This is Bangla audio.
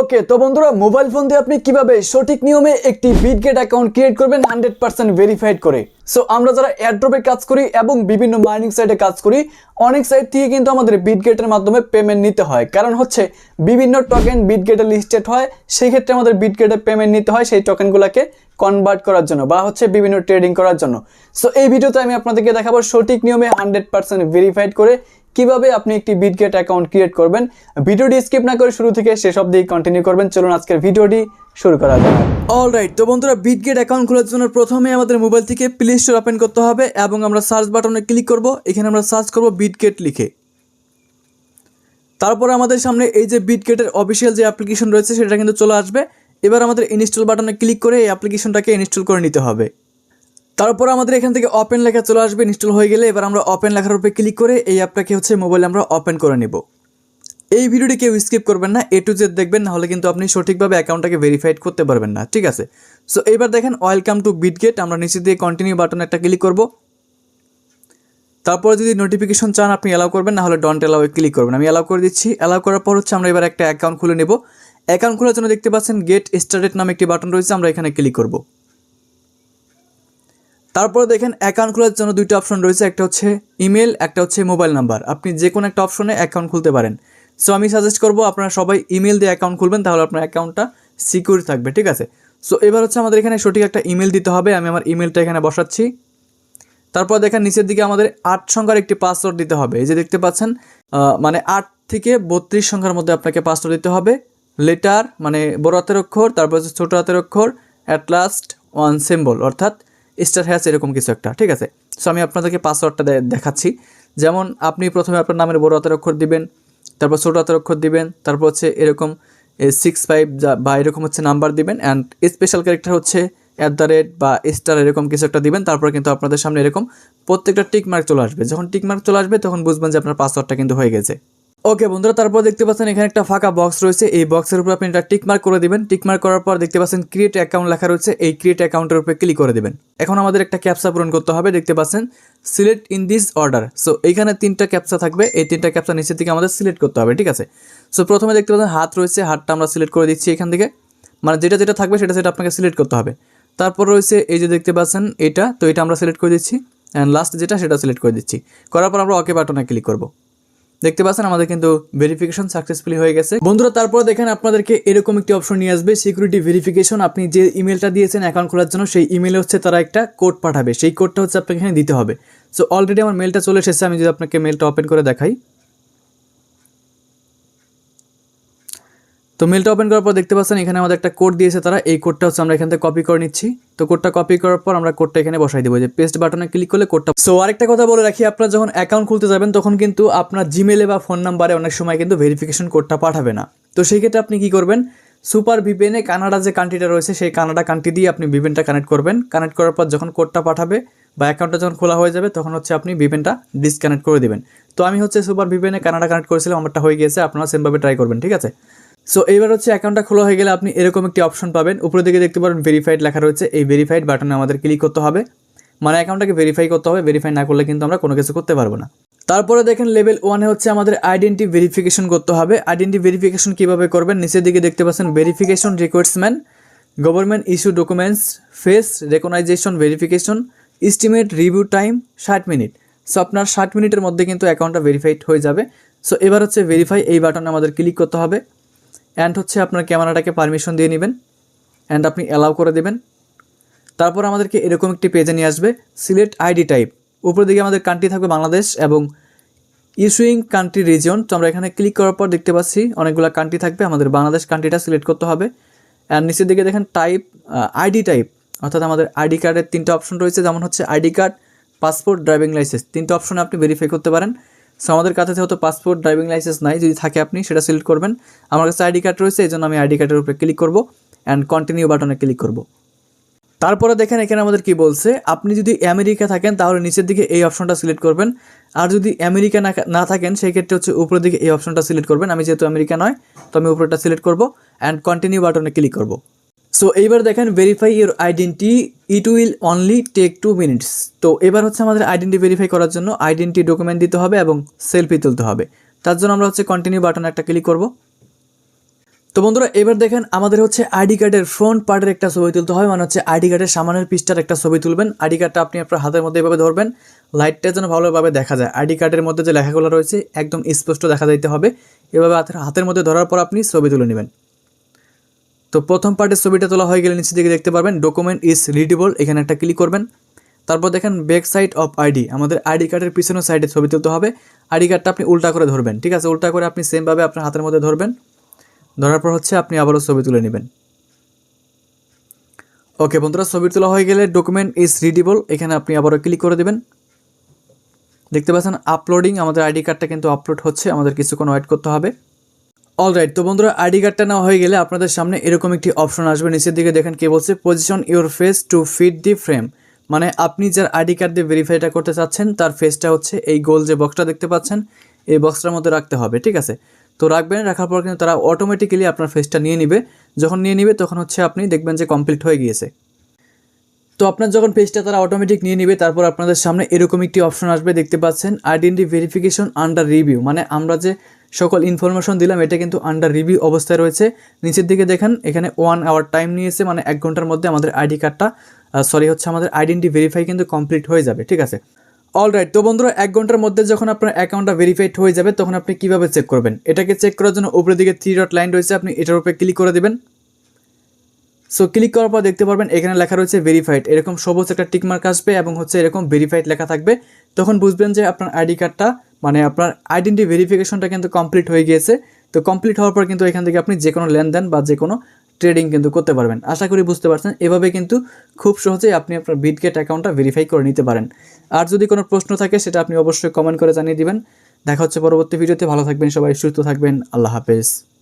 ওকে তো বন্ধুরা মোবাইল ফোন দিয়ে আপনি কীভাবে সঠিক নিয়মে একটি বিটগেট অ্যাকাউন্ট ক্রিয়েট করবেন হান্ড্রেড পার্সেন্ট ভেরিফাইড করে? সো আমরা যারা এয়ারড্রপে কাজ করি এবং বিভিন্ন মাইনিং সাইটে কাজ করি, অনেক সাইট থেকে কিন্তু আমাদের বিটগেটের মাধ্যমে পেমেন্ট নিতে হয়। কারণ হচ্ছে, বিভিন্ন টোকেন বিটগেটে লিস্টেড হয় সেই ক্ষেত্রে আমাদের বিটগেটে পেমেন্ট নিতে হয় সেই টোকেনগুলোকে কনভার্ট করার জন্য বা হচ্ছে বিভিন্ন ট্রেডিং করার জন্য। সো এই ভিডিওতে আমি আপনাদেরকে দেখাবো সঠিক নিয়মে হান্ড্রেড পার্সেন্ট ভেরিফাইড করে কীভাবে আপনি একটি বিটগেট অ্যাকাউন্ট ক্রিয়েট করবেন? ভিডিওটি স্কিপ না করে শুরু থেকে শেষ অবধি কন্টিনিউ করবেন। চলুন আজকের ভিডিওটি শুরু করা যাক। অলরাইট তো বন্ধুরা বিটগেট অ্যাকাউন্ট খোলার জন্য প্রথমে আমাদের মোবাইল থেকে প্লে স্টোর ওপেন করতে হবে এবং আমরা সার্চ বাটনে ক্লিক করব। এখানে আমরা সার্চ করব বিটগেট লিখে। তারপরে আমাদের সামনে এই যে বিটগেটের অফিসিয়াল যে অ্যাপ্লিকেশন রয়েছে, সেটা কিন্তু চলে আসবে। এবার আমাদের ইনস্টল বাটনে ক্লিক করে এই অ্যাপ্লিকেশনটাকে ইনস্টল করে নিতে হবে। তারপর আমাদের এখান থেকে ওপেন লেখা চলে আসবে ইনস্টল হয়ে গেলে এবার আমরা ওপেন লেখার উপরে ক্লিক করে এই অ্যাপটাকে হচ্ছে মোবাইলে আমরা ওপেন করে নেব। এই ভিডিওটি কেউ স্কিপ করবেন না এ টু জেড দেখবেন, নাহলে কিন্তু আপনি সঠিকভাবে অ্যাকাউন্টটাকে ভেরিফাইড করতে পারবেন না, ঠিক আছে? সো এবার দেখেন ওয়েলকাম টু বিটগেট আমরা নিচে দিয়ে কন্টিনিউ বাটন একটা ক্লিক করব। তারপর যদি নোটিফিকেশন চান, আপনি অ্যালাউ করবেন, নাহলে ডন্ট অ্যালাউ ক্লিক করবেন। আমি অ্যালাউ করে দিচ্ছি অ্যালাউ করার পর হচ্ছে আমরা এবার একটা অ্যাকাউন্ট খুলে নেব। অ্যাকাউন্ট খোলার জন্য দেখতে পাচ্ছেন গেট স্টার্টেড নামে একটি বাটন রয়েছে, আমরা এখানে ক্লিক করব। তারপরে দেখেন অ্যাকাউন্ট খোলার জন্য দুইটা অপশন রয়েছে, একটা হচ্ছে ইমেল একটা হচ্ছে মোবাইল নাম্বার আপনি যে কোনো একটা অপশনে অ্যাকাউন্ট খুলতে পারেন। সো আমি সাজেস্ট করব আপনারা সবাই ইমেল দিয়ে অ্যাকাউন্ট খুলবেন, তাহলে আপনার অ্যাকাউন্টটা সিকিউর থাকবে, ঠিক আছে? সো এবার হচ্ছে আমাদের এখানে সঠিক একটা ইমেল দিতে হবে, আমি আমার ইমেলটা এখানে বসাচ্ছি। তারপর দেখেন নিচের দিকে আমাদের আট সংখ্যার একটি পাসওয়ার্ড দিতে হবে। এই যে দেখতে পাচ্ছেন মানে আট থেকে বত্রিশ সংখ্যার মধ্যে আপনাকে পাসওয়ার্ড দিতে হবে। লেটার মানে বড় হাতের অক্ষর, তারপর হচ্ছে ছোটো হাতের অক্ষর অ্যাট লাস্ট ওয়ান সিম্বল অর্থাৎ স্টার হ্যাস এরকম কিছু একটা, ঠিক আছে? সো আমি আপনাদেরকে পাসওয়ার্ডটা দেখাচ্ছি। যেমন, আপনি প্রথমে আপনার নামের বড় হাতের অক্ষর দিবেন, তারপর ছোটো হাতের অক্ষর দিবেন, তারপর হচ্ছে এরকম সিক্স ফাইভ বা এরকম হচ্ছে নাম্বার দিবেন অ্যান্ড স্পেশাল ক্যারেক্টার হচ্ছে অ্যাট দ্য রেট বা স্টার এরকম কিছু একটা দিবেন, তারপর কিন্তু আপনাদের সামনে এরকম প্রত্যেকটা টিক মার্ক চলে আসবে। যখন টিক মার্ক চলে আসবে, তখন বুঝবেন যে আপনার পাসওয়ার্ডটা কিন্তু হয়ে গেছে। ওকে বন্ধুরা, তারপর দেখতে পাচ্ছেন এখানে একটা ফাঁকা বক্স রয়েছে। এই বক্সের উপর আপনি এটা টিকমার্ক করে দেবেন। টিক মার্ক করার পর দেখতে পাচ্ছেন ক্রিয়েট অ্যাকাউন্ট লেখা রয়েছে। এই ক্রিয়েট অ্যাকাউন্টের উপরে ক্লিক করে দেবেন। এখন আমাদের একটা ক্যাপসা পূরণ করতে হবে। দেখতে পাচ্ছেন select in this order so এইখানে তিনটা ক্যাপসা থাকবে। এই তিনটা ক্যাপসা নিচের দিকে আমাদের সিলেক্ট করতে হবে, ঠিক আছে? সো প্রথমে দেখতে পাচ্ছেন হাত রয়েছে। হাতটা আমরা সিলেক্ট করে দিচ্ছি এখান থেকে। মানে যেটা যেটা থাকবে সেটা সেটা আপনাকে সিলেক্ট করতে হবে। তারপর রয়েছে এই যে দেখতে পাচ্ছেন এটা। তো এটা আমরা সিলেক্ট করে দিচ্ছি। অ্যান্ড লাস্ট যেটা সেটা সিলেক্ট করে দিচ্ছি। করার পর আমরা ওকে বাটনে ক্লিক করব। দেখতে পাচ্ছেন আমাদের কিন্তু ভেরিফিকেশন সাকসেসফুলি হয়ে গেছে। বন্ধুরা, তারপর দেখেন আপনাদেরকে এরকম একটি অপশন নিয়ে আসবে সিকিউরিটি ভেরিফিকেশন আপনি যে ইমেলটা দিয়েছেন অ্যাকাউন্ট খোলার জন্য, সেই ইমেলে হচ্ছে তারা একটা কোড পাঠাবে। সেই কোডটা হচ্ছে আপনাকে এখানে দিতে হবে। সো অলরেডি আমার মেলটা চলে এসেছে, আমি যদি আপনাকে মেলটা ওপেন করে দেখাই। তো মেলটা ওপেন করার পর দেখতে পাচ্ছেন, এখানে আমাদের একটা কোড দিয়েছে তারা। এই কোডটা হচ্ছে আমরা এখান থেকে কপি করে নিচ্ছি। তো কোডটা কপি করার পর আমরা কোডটা এখানে বসাই দেবো। যে পেস্ট বাটনে ক্লিক করলে কোডটা সো আরেকটা কথা বলে রাখি, আপনারা যখন অ্যাকাউন্ট খুলতে যাবেন, তখন কিন্তু আপনার জিমেলে বা ফোন নাম্বারে অনেক সময় কিন্তু ভেরিফিকেশন কোডটা পাঠাবে না। তো সেই ক্ষেত্রে আপনি কি করবেন? সুপার ভিপিএনে কানাডা যে কান্ট্রিটা রয়েছে, সেই কানাডা কান্ট্রি দিয়ে আপনি ভিপিএনটা কানেক্ট করবেন। কানেক্ট করার পর যখন কোডটা পাঠাবে বা অ্যাকাউন্টটা যখন খোলা হয়ে যাবে, তখন হচ্ছে আপনি ভিপিএনটা ডিসকানেক্ট করে দিবেন। তো আমি হচ্ছে সুপার ভিপিএনে কানাডা কানেক্ট করেছিলাম, আমারটা হয়ে গিয়েছে, আপনারা সেমভাবে ট্রাই করবেন, ঠিক আছে? সো এইবার হচ্ছে অ্যাকাউন্টটা খোলা হয়ে গেলে আপনি এরকম একটি অপশন পাবেন। উপরের দিকে দেখতে পারেন ভেরিফাইড লেখা রয়েছে। এই ভেরিফাইড বাটনে আমাদের ক্লিক করতে হবে। মানে অ্যাকাউন্টটাকে ভেরিফাই করতে হবে। ভেরিফাই না করলে কিন্তু আমরা কোনো কিছু করতে পারব না। তারপরে দেখেন লেভেল ওয়ানে হচ্ছে আমাদের আইডেন্টি ভেরিফিকেশন করতে হবে। আইডেন্টি ভেরিফিকেশন কীভাবে করবেন? নিচের দিকে দেখতে পাচ্ছেন verification requirement government issue documents face recognition verification estimate review time ষাট মিনিট। সো আপনার ষাট মিনিটের মধ্যে কিন্তু অ্যাকাউন্টটা ভেরিফাইড হয়ে যাবে। সো এবার হচ্ছে ভেরিফাই এই বাটনে আমাদের ক্লিক করতে হবে। অ্যান্ড হচ্ছে আপনার ক্যামেরাটাকে পারমিশন দিয়ে নেবেন। অ্যান্ড আপনি অ্যালাউ করে দেবেন। তারপর আমাদেরকে এরকম একটি পেজে নিয়ে আসবে সিলেক্ট আইডি টাইপ উপরের দিকে আমাদের কান্ট্রি থাকবে বাংলাদেশ এবং ইস্যুইং কান্ট্রি রিজন তো আমরা এখানে ক্লিক করার পর দেখতে পাচ্ছি অনেকগুলো কান্ট্রি থাকবে। আমাদের বাংলাদেশ কান্ট্রিটা সিলেক্ট করতে হবে। অ্যান্ড নিচের দিকে দেখেন টাইপ আইডি টাইপ অর্থাৎ আমাদের আইডি কার্ডের তিনটা অপশন রয়েছে। যেমন হচ্ছে ID card passport driving licence তিনটা অপশনে আপনি ভেরিফাই করতে পারেন। সো আমাদের কাছে যেহেতু পাসপোর্ট ড্রাইভিং লাইসেন্স নাই, যদি থাকে আপনি, সেটা সিলেক্ট করবেন। আমার কাছে আইডি কার্ড রয়েছে এই জন্য আমি আইডি কার্ডের উপরে ক্লিক করব অ্যান্ড কন্টিনিউ বাটনে ক্লিক করব। তারপরে দেখেন, এখানে আমাদের কি বলছে, আপনি যদি আমেরিকা থাকেন, তাহলে নিচের দিকে এই অপশনটা সিলেক্ট করবেন। আর যদি আমেরিকা না না থাকেন, সেই ক্ষেত্রে হচ্ছে উপরের দিকে এই অপশনটা সিলেক্ট করবেন। আমি যেহেতু আমেরিকা নয়, তো আমি উপরেটা সিলেক্ট করব অ্যান্ড কন্টিনিউ বাটনে ক্লিক করব। সো এইবার দেখেন verify your identity it will only take two minutes তো এবার হচ্ছে আমাদের আইডেন্টি ভেরিফাই করার জন্য আইডেন্টি ডকুমেন্ট দিতে হবে এবং সেলফি তুলতে হবে। তার জন্য আমরা হচ্ছে কন্টিনিউ বাটনে একটা ক্লিক করব। তো বন্ধুরা, এবার দেখেন আমাদের হচ্ছে আইডি কার্ডের ফ্রন্ট পার্টের একটা ছবি তুলতে হয় মানে হচ্ছে আইডি কার্ডের সামনের পৃষ্ঠার একটা ছবি তুলবেন। আইডি কার্ডটা আপনি আপনার হাতের মধ্যে এভাবে ধরবেন লাইটটা যেন ভালোভাবে দেখা যায়। আইডি কার্ডের মধ্যে যে লেখাগুলো রয়েছে, একদম স্পষ্ট দেখা যাইতে হবে। এভাবে হাতের মধ্যে ধরার পর আপনি ছবি তুলে নেবেন। তো প্রথম পার্টের ছবিটা তোলা হয়ে গেলে নিচের দিকে দেখতে পারবেন ডকুমেন্ট ইজ রিডেবল এখানে একটা ক্লিক করবেন। তারপর দেখেন ব্যাক সাইড অফ আইডি আমাদের আইডি কার্ডের পিছনের সাইডে ছবি তুলতে হবে। আইডি কার্ডটা আপনি উল্টা করে ধরবেন, ঠিক আছে? উল্টা করে আপনি সেমভাবে আপনার হাতের মধ্যে ধরবেন। ধরার পর হচ্ছে আপনি আবারও ছবি তুলে নেবেন। ওকে বন্ধুরা, ছবি তোলা হয়ে গেলে ডকুমেন্ট ইজ রিডেবল এখানে আপনি আবারও ক্লিক করে দেবেন। দেখতে পাচ্ছেন আপলোডিং আমাদের আইডি কার্ডটা কিন্তু আপলোড হচ্ছে, আমাদের কিছুক্ষণ ওয়েট করতে হবে। অলরাইট তো বন্ধুরা আইডি কার্ডটা নেওয়া হয়ে গেলে আপনাদের সামনে এরকম একটি অপশন আসবে। নিচের দিকে দেখেন কে বলছে position your face to fit the frame মানে আপনি যার আইডি কার্ড দিয়ে ভেরিফাইটা করতে চাচ্ছেন, তার ফেসটা হচ্ছে এই গোল যে বক্সটা দেখতে পাচ্ছেন, এই বক্সটার মধ্যে রাখতে হবে, ঠিক আছে? তো রাখবেন, রাখার পর কিন্তু তারা অটোমেটিক্যালি আপনার ফেসটা নিয়ে নিবে। যখন নিয়ে নিবে, তখন হচ্ছে আপনি দেখবেন যে কমপ্লিট হয়ে গিয়েছে। তো আপনার যখন পেজটা তারা অটোমেটিক নিয়ে নিবে, তারপর আপনাদের সামনে এরকম একটি অপশন আসবে, দেখতে পাচ্ছেন আইডেন্টি ভেরিফিকেশন আন্ডার রিভিউ মানে আমরা যে সকল ইনফরমেশন দিলাম, এটা কিন্তু আন্ডার রিভিউ অবস্থায় রয়েছে। নিচের দিকে দেখেন, এখানে ওয়ান আওয়ার টাইম নিয়েছে মানে এক ঘণ্টার মধ্যে আমাদের আইডি কার্ডটা সরি হচ্ছে আমাদের আইডেন্টি ভেরিফাই কিন্তু কমপ্লিট হয়ে যাবে, ঠিক আছে? অলরাইট তো বন্ধুরা, এক ঘণ্টার মধ্যে যখন আপনার অ্যাকাউন্টটা ভেরিফাইড হয়ে যাবে, তখন আপনি কীভাবে চেক করবেন? এটাকে চেক করার জন্য উপরের দিকে থ্রি ডট লাইন রয়েছে, আপনি এটার উপরে ক্লিক করে দেবেন। সো ক্লিক করার পর দেখতে পারবেন, এখানে লেখা রয়েছে ভেরিফাইড এরকম সবুজ একটা টিকমার্ক আসবে এবং হচ্ছে এরকম ভেরিফাইড লেখা থাকবে। তখন বুঝবেন যে আপনার আইডি কার্ডটা মানে আপনার আইডেন্টি ভেরিফিকেশনটা কিন্তু কমপ্লিট হয়ে গিয়েছে। তো কমপ্লিট হওয়ার পর কিন্তু এখান থেকে আপনি যে কোনো লেনদেন বা যে কোনো ট্রেডিং কিন্তু করতে পারবেন। আশা করি বুঝতে পারছেন। এভাবে কিন্তু খুব সহজেই আপনি আপনার বিটগেট অ্যাকাউন্টটা ভেরিফাই করে নিতে পারেন। আর যদি কোনো প্রশ্ন থাকে, সেটা আপনি অবশ্যই কমেন্ট করে জানিয়ে দিবেন। দেখা হচ্ছে পরবর্তী ভিডিওতে। ভালো থাকবেন সবাই, সুস্থ থাকবেন। আল্লাহ হাফেজ।